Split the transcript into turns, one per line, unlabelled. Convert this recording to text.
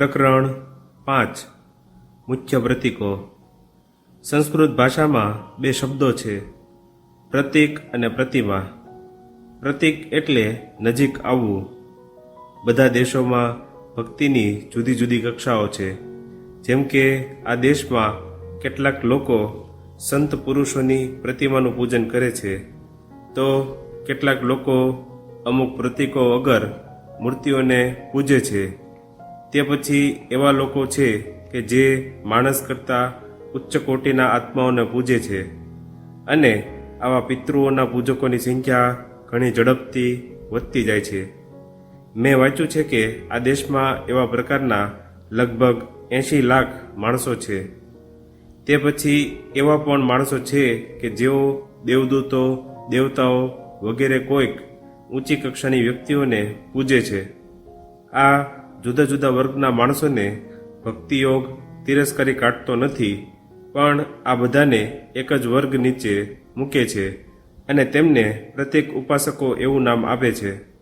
પ્રકરણ પાંચ. મુખ્ય પ્રતીકો. સંસ્કૃત ભાષામાં બે શબ્દો છે. પ્રતીક અને પ્રતિમા. પ્રતીક એટલે નજીક આવવું. બધા દેશોમાં ભક્તિની જુદી જુદી કક્ષાઓ છે. જેમ કે આ દેશમાં કેટલાક લોકો સંત પુરુષોની પ્રતિમાનું પૂજન કરે છે. તો કેટલાક લોકો અમુક પ્રતીકો વગર મૂર્તિઓને પૂજે છે. તે પછી એવા લોકો છે કે જે માણસ કરતાં ઉચ્ચ કોટીના આત્માઓને પૂજે છે અને આવા પિતૃઓના પૂજકોની સંખ્યા ઘણી ઝડપથી વધતી જાય છે. મેં વાંચ્યું છે કે આ દેશમાં એવા પ્રકારના લગભગ એંશી લાખ માણસો છે. તે પછી એવા પણ માણસો છે કે જેઓ દેવદૂતો, દેવતાઓ વગેરે કોઈક ઊંચી કક્ષાની વ્યક્તિઓને પૂજે છે. આ જુદા જુદા વર્ગના માણસોને ભક્તિયોગ, તિરસ્કારી કાઢતો નથી, પણ આ બધાને એક જ વર્ગ નીચે મૂકે છે અને તેમને પ્રત્યેક ઉપાસકો એવું નામ આપે છે.